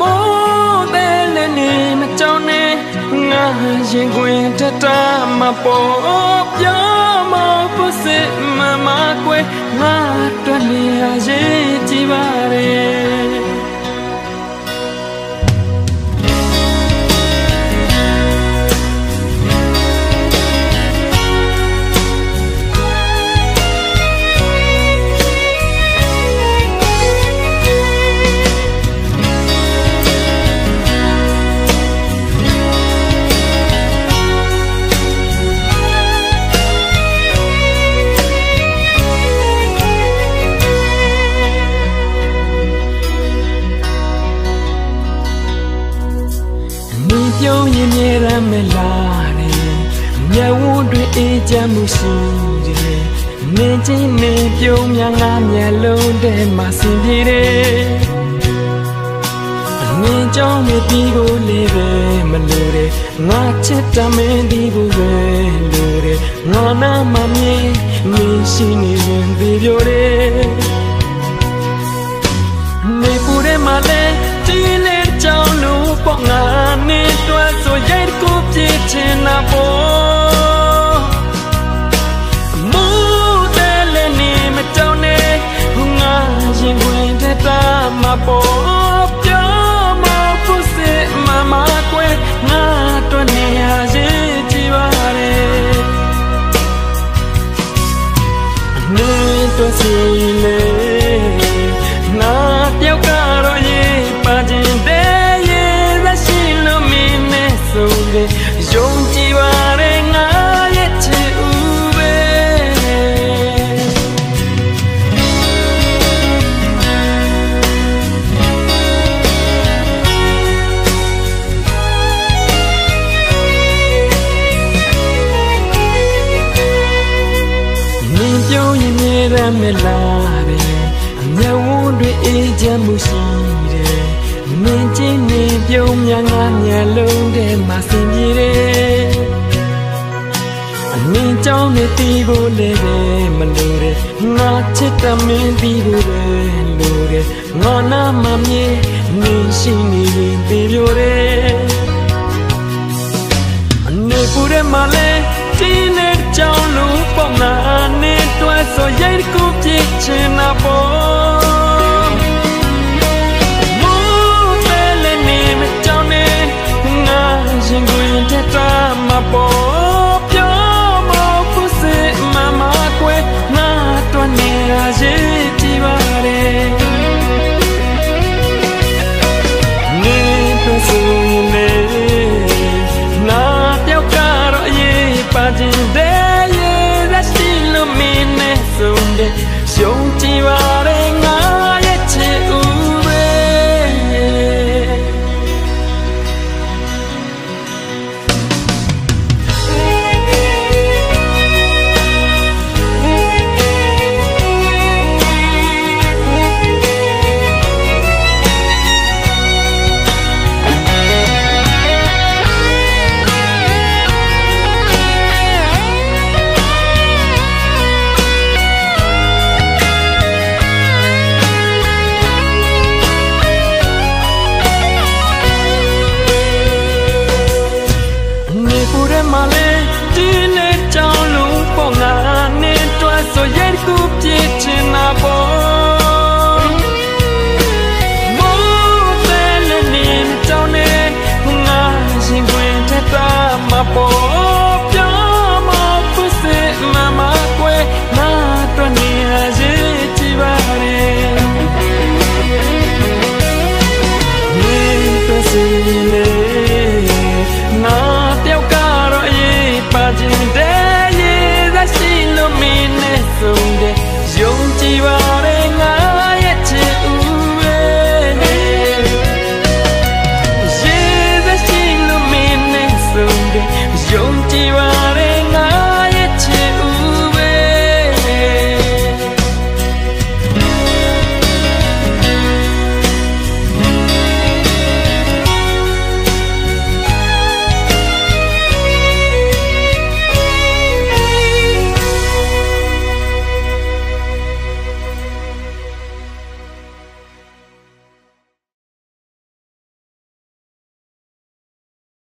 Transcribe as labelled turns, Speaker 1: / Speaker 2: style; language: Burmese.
Speaker 1: မိုးတဲ့လည်းနေမကြောက်နဲ့ငါရင်ခွင်တတမပေါ်ပြောမဖို့စစ်မမကွယ်ငါတွေ့နေရရေး မြေရမလားတဲ့မျက်ဝန်းတွေအေးချမ်းမှုရှိတယ်နေချင်းနေပြုံးများငါမျက်လုံးထဲမှာဆင်ပြေတယ်ငင်းကြောင်းနေပြီးကိုလေးပဲမလို့တဲ့ငါချစ်တမင်းဒီကိုပဲလို့တဲ့ငါနာမမြင်မင်းရှိနေရင်ဒီပြောတဲ့နေ ချင်တာပေါ့မူတယ်လဲနေမတောင်းနဲ့ငါရင်ခွင်တက်တာမပေါ့ပြောမဖို့စေမမကွယ်ငါတွဲနေရရေးကြည့်ပါရဲ့နေတော့စီ ယုံကြည်ပါရဲ့ငါရဲ့ချစ်ဦးပဲနင်ပြောရင်မြေရမလားတဲ့အမျက်ဝန်းတွေအေးချမ်းမှုရှိတယ်နင်ချင်းနေပြုံးများငါမျက်လုံးထဲ ကြောင့်နေတီးဖို့လည်းပဲမလို့တဲ့ငါချစ်တမင်းတီးဖို့ပဲလို့တဲ့ငါနာမမြေနင်ရှိနေရင်ပြေပြောတယ်အနေပူရဲမှာလဲတင်းနဲ့ကြောင်းလို့